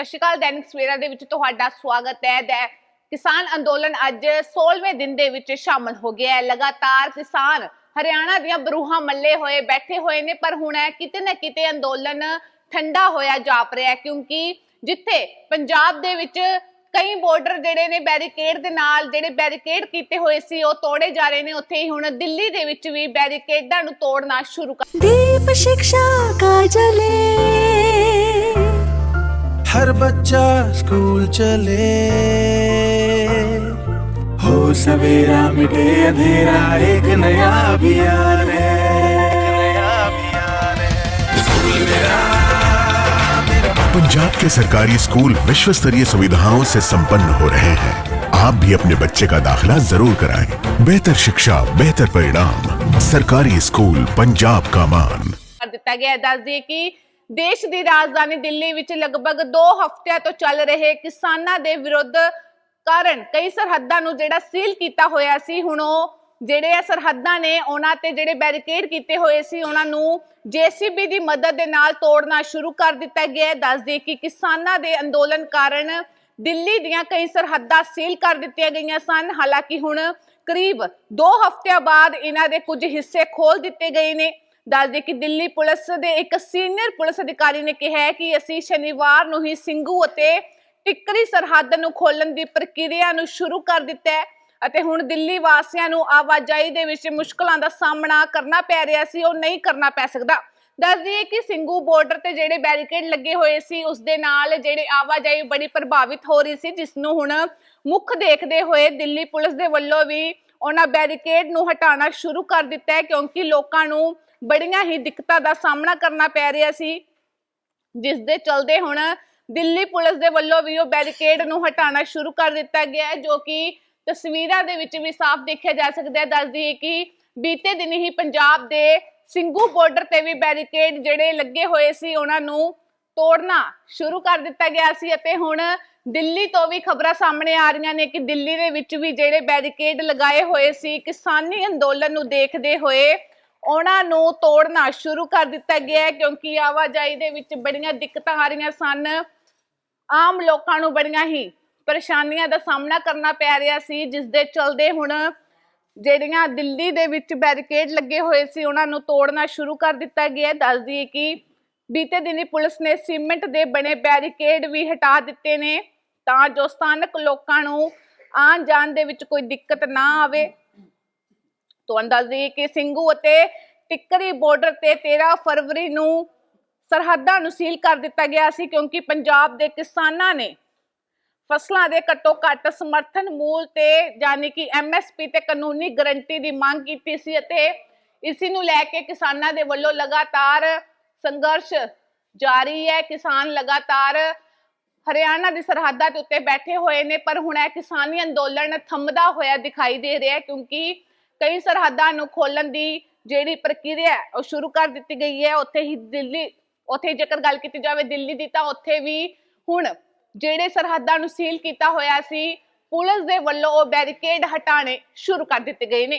ਸਤਿ ਸ਼੍ਰੀ ਅਕਾਲ, ਦੈਨਿਕ ਸਵੇਰਾ ਦੇ ਵਿੱਚ ਤੁਹਾਡਾ ਸਵਾਗਤ ਹੈ। ਦੈ ਕਿਸਾਨ ਅੰਦੋਲਨ ਅੱਜ 16ਵੇਂ ਦਿਨ ਦੇ ਵਿੱਚ ਸ਼ਾਮਲ ਹੋ ਗਿਆ ਹੈ। ਲਗਾਤਾਰ ਕਿਸਾਨ ਹਰਿਆਣਾ ਦੀਆਂ ਬਰੂਹਾਂ ਮੱਲੇ ਹੋਏ ਬੈਠੇ ਹੋਏ ਨੇ, ਪਰ ਹੁਣ ਹੈ ਕਿਤੇ ਨਾ ਕਿਤੇ ਅੰਦੋਲਨ ਠੰਡਾ ਹੋਇਆ ਜਾਪ ਰਿਹਾ ਕਿਉਂਕਿ ਜਿੱਥੇ ਪੰਜਾਬ ਦੇ ਵਿੱਚ ਕਈ ਬਾਰਡਰ ਜਿਹੜੇ ਨੇ ਬੈਰੀਕੇਡ ਦੇ ਨਾਲ ਜਿਹੜੇ ਬੈਰੀਕੇਡ ਕੀਤੇ ਹੋਏ ਸੀ, ਉਹ ਤੋੜੇ ਜਾ ਰਹੇ ਨੇ। ਉੱਥੇ ਹੀ ਹੁਣ ਦਿੱਲੀ ਦੇ ਵਿੱਚ ਵੀ ਬੈਰੀਕੇਡਾਂ ਨੂੰ ਤੋੜਨਾ ਸ਼ੁਰੂ ਕਰ ਦੀਪ ਸਿੱਖਿਆ ਕਾਜਲੇ हर बच्चा स्कूल चले। हो सवेरा मिटे अंधेरा एक नया अभियान है। पंजाब के सरकारी स्कूल विश्व स्तरीय सुविधाओं से संपन्न हो रहे हैं। आप भी अपने बच्चे का दाखिला ज़रूर कराएँ। बेहतर शिक्षा बेहतर परिणाम। सरकारी स्कूल पंजाब का मान। दिता गया दस दिए की ਦੇਸ਼ ਦੀ ਰਾਜਧਾਨੀ ਦਿੱਲੀ ਵਿੱਚ ਲਗਭਗ 2 ਹਫ਼ਤਿਆਂ ਤੋਂ ਚੱਲ ਰਹੇ ਕਿਸਾਨਾਂ ਦੇ ਵਿਰੁੱਧ ਕਾਰਨ ਕਈ ਸਰਹੱਦਾਂ ਨੂੰ ਜਿਹੜਾ ਸੀਲ ਕੀਤਾ ਹੋਇਆ ਸੀ, ਹੁਣ ਉਹ ਜਿਹੜੇ ਆ ਸਰਹੱਦਾਂ ਨੇ ਉਹਨਾਂ ਤੇ ਜਿਹੜੇ ਬੈਰੀਕੇਡ ਕੀਤੇ ਹੋਏ ਸੀ, ਉਹਨਾਂ ਨੂੰ ਜੀਸੀਬੀ ਦੀ ਮਦਦ ਦੇ ਨਾਲ ਤੋੜਨਾ ਸ਼ੁਰੂ ਕਰ ਦਿੱਤਾ ਗਿਆ ਹੈ। ਦੱਸ ਕਿ ਕਿਸਾਨਾਂ ਦੇ ਅੰਦੋਲਨ ਕਾਰਨ ਦਿੱਲੀ ਦੀਆਂ ਕਈ ਸਰਹੱਦਾਂ ਸੀਲ ਕਰ ਦਿੱਤੀਆਂ ਗਈਆਂ ਸਨ। ਹਾਲਾਂਕਿ ਹੁਣ ਕਰੀਬ 2 ਹਫ਼ਤਿਆਂ ਬਾਅਦ ਇਹਨਾਂ ਦੇ ਕੁਝ ਹਿੱਸੇ ਖੋਲ ਦਿੱਤੇ ਗਏ ਨੇ। ਦੱਸਦੇ ਕਿ ਦਿੱਲੀ ਪੁਲਿਸ ਦੇ ਇੱਕ ਸੀਨੀਅਰ ਪੁਲਿਸ ਅਧਿਕਾਰੀ ਨੇ ਕਿਹਾ ਹੈ ਕਿ ਅਸੀਂ ਸ਼ਨੀਵਾਰ ਨੂੰ ਹੀ ਸਿੰਘੂ ਅਤੇ ਟਿੱਕਰੀ ਸਰਹੱਦ ਨੂੰ ਖੋਲਣ ਦੀ ਪ੍ਰਕਿਰਿਆ ਨੂੰ ਸ਼ੁਰੂ ਕਰ ਦਿੱਤਾ ਹੈ ਅਤੇ ਹੁਣ ਦਿੱਲੀ ਵਾਸੀਆਂ ਨੂੰ ਆਵਾਜਾਈ ਦੇ ਵਿੱਚ ਮੁਸ਼ਕਲਾਂ ਦਾ ਸਾਹਮਣਾ ਕਰਨਾ ਪੈ ਰਿਹਾ ਸੀ, ਉਹ ਨਹੀਂ ਕਰਨਾ ਪੈ ਸਕਦਾ। ਦੱਸ ਦਈਏ ਕਿ ਸਿੰਘੂ ਬਾਰਡਰ ਤੇ ਜਿਹੜੇ ਬੈਰੀਕੇਡ ਲੱਗੇ ਹੋਏ ਸੀ, ਉਸ ਦੇ ਨਾਲ ਜਿਹੜੇ ਆਵਾਜਾਈ ਬੜੀ ਪ੍ਰਭਾਵਿਤ ਹੋ ਰਹੀ ਸੀ, ਜਿਸ ਨੂੰ ਹੁਣ ਮੁੱਖ ਦੇਖਦੇ ਹੋਏ ਦਿੱਲੀ ਪੁਲਿਸ ਦੇ ਵੱਲੋਂ ਵੀ ਉਹਨਾਂ ਬੈਰੀਕੇਡ ਨੂੰ ਹਟਾਉਣਾ ਸ਼ੁਰੂ ਕਰ ਦਿੱਤਾ ਹੈ, ਕਿਉਂਕਿ ਲੋਕਾਂ ਨੂੰ ਬੜੀਆਂ ਹੀ ਦਿੱਕਤਾਂ ਦਾ ਸਾਹਮਣਾ ਕਰਨਾ ਪੈ ਰਿਹਾ ਸੀ। ਜਿਸ ਦੇ ਚਲਦੇ ਹੁਣ ਦਿੱਲੀ ਪੁਲਿਸ ਦੇ ਵੱਲੋਂ ਵੀ ਉਹ ਬੈਰੀਕੇਡ ਨੂੰ ਹਟਾਉਣਾ ਸ਼ੁਰੂ ਕਰ ਦਿੱਤਾ ਗਿਆ ਹੈ, ਜੋ ਕਿ ਤਸਵੀਰਾਂ ਦੇ ਵਿੱਚ ਵੀ ਸਾਫ਼ ਦੇਖਿਆ ਜਾ ਸਕਦਾ ਹੈ। ਦੱਸ ਦਈਏ ਕਿ ਬੀਤੇ ਦਿਨ ਹੀ ਪੰਜਾਬ ਦੇ ਸਿੰਘੂ ਬਾਰਡਰ ਤੇ ਵੀ ਬੈਰੀਕੇਡ ਜਿਹੜੇ ਲੱਗੇ ਹੋਏ ਸੀ, ਉਹਨਾਂ ਨੂੰ ਤੋੜਨਾ ਸ਼ੁਰੂ ਕਰ ਦਿੱਤਾ ਗਿਆ ਸੀ ਅਤੇ ਹੁਣ ਦਿੱਲੀ ਤੋਂ ਵੀ ਖਬਰਾਂ ਸਾਹਮਣੇ ਆ ਰਹੀਆਂ ਨੇ ਕਿ ਦਿੱਲੀ ਦੇ ਵਿੱਚ ਵੀ ਜਿਹੜੇ ਬੈਰੀਕੇਡ ਲਗਾਏ ਹੋਏ ਸੀ, ਕਿਸਾਨੀ ਅੰਦੋਲਨ ਨੂੰ ਦੇਖਦੇ ਹੋਏ ਉਹਨਾਂ ਨੂੰ ਤੋੜਨਾ ਸ਼ੁਰੂ ਕਰ ਦਿੱਤਾ ਗਿਆ ਹੈ ਕਿਉਂਕਿ ਆਵਾਜਾਈ ਦੇ ਵਿੱਚ ਬੜੀਆਂ ਦਿੱਕਤਾਂ ਆ ਰਹੀਆਂ ਸਨ ਆਮ ਲੋਕਾਂ ਨੂੰ ਬੜੀਆਂ ਹੀ ਪਰੇਸ਼ਾਨੀਆਂ ਦਾ ਸਾਹਮਣਾ ਕਰਨਾ ਪੈ ਰਿਹਾ ਸੀ ਜਿਸ ਦੇ ਚਲਦੇ ਹੁਣ ਜਿਹੜੀਆਂ ਦਿੱਲੀ ਦੇ ਵਿੱਚ ਬੈਰੀਕੇਡ ਲੱਗੇ ਹੋਏ ਸੀ, ਉਹਨਾਂ ਨੂੰ ਤੋੜਨਾ ਸ਼ੁਰੂ ਕਰ ਦਿੱਤਾ ਗਿਆ ਹੈ। ਦੱਸ ਦਈਏ ਕਿ ਬੀਤੇ ਦਿਨੀ ਪੁਲਿਸ ਨੇ ਸੀਮੈਂਟ ਦੇ ਬਣੇ ਬੈਰੀਕੇਡ ਵੀ ਹਟਾ ਦਿੱਤੇ ਨੇ ਤਾਂ ਜੋ ਸਥਾਨਕ ਲੋਕਾਂ ਨੂੰ ਆਉਣ ਜਾਣ ਦੇ ਵਿੱਚ ਕੋਈ ਦਿੱਕਤ ਨਾ ਆਵੇ ਤੁਹਾਨੂੰ ਦੱਸ ਦਈਏ ਕਿ ਸਿੰਘੂ ਅਤੇ ਟਿੱਕਰੀ ਬਾਰਡਰ ਤੇ 13 ਫਰਵਰੀ ਨੂੰ ਸਰਹੱਦਾਂ ਨੂੰ ਸੀਲ ਕਰ ਦਿੱਤਾ ਗਿਆ ਸੀ ਕਿਉਂਕਿ ਪੰਜਾਬ ਦੇ ਕਿਸਾਨਾਂ ਨੇ ਫਸਲਾਂ ਦੇ ਘੱਟੋ ਘੱਟ ਸਮਰਥਨ ਮੂਲ ਤੇ ਯਾਨੀ ਕਿ ਐਮਐਸਪੀ ਤੇ ਕਾਨੂੰਨੀ ਗਰੰਟੀ ਦੀ ਮੰਗ ਕੀਤੀ ਸੀ ਅਤੇ ਇਸੇ ਨੂੰ ਲੈ ਕੇ ਕਿਸਾਨਾਂ ਦੇ ਵੱਲੋਂ ਲਗਾਤਾਰ ਸੰਘਰਸ਼ ਜਾਰੀ ਹੈ। ਕਿਸਾਨ ਲਗਾਤਾਰ ਹਰਿਆਣਾ ਦੀ ਸਰਹੱਦਾਂ ਦੇ ਉੱਤੇ ਬੈਠੇ ਹੋਏ ਨੇ, ਪਰ ਹੁਣ ਇਹ ਕਿਸਾਨੀ ਅੰਦੋਲਨ ਥੰਮਦਾ ਹੋਇਆ ਦਿਖਾਈ ਦੇ ਰਿਹਾ ਕਿਉਂਕਿ ਕਈ ਸਰਹੱਦਾਂ ਨੂੰ ਖੋਲਣ ਦੀ ਜਿਹੜੀ ਪ੍ਰਕਿਰਿਆ ਹੈ, ਉਹ ਸ਼ੁਰੂ ਕਰ ਦਿੱਤੀ ਗਈ ਹੈ। ਉੱਥੇ ਹੀ ਦਿੱਲੀ ਉੱਥੇ ਜੇਕਰ ਗੱਲ ਕੀਤੀ ਜਾਵੇ ਦਿੱਲੀ ਦੀ ਤਾਂ ਉੱਥੇ ਵੀ ਹੁਣ ਜਿਹੜੇ ਸਰਹੱਦਾਂ ਨੂੰ ਸੀਲ ਕੀਤਾ ਹੋਇਆ ਸੀ ਪੁਲਿਸ ਦੇ ਵੱਲੋਂ ਉਹ ਬੈਰੀਕੇਡ ਹਟਾਣੇ ਸ਼ੁਰੂ ਕਰ ਦਿੱਤੇ ਗਏ ਨੇ।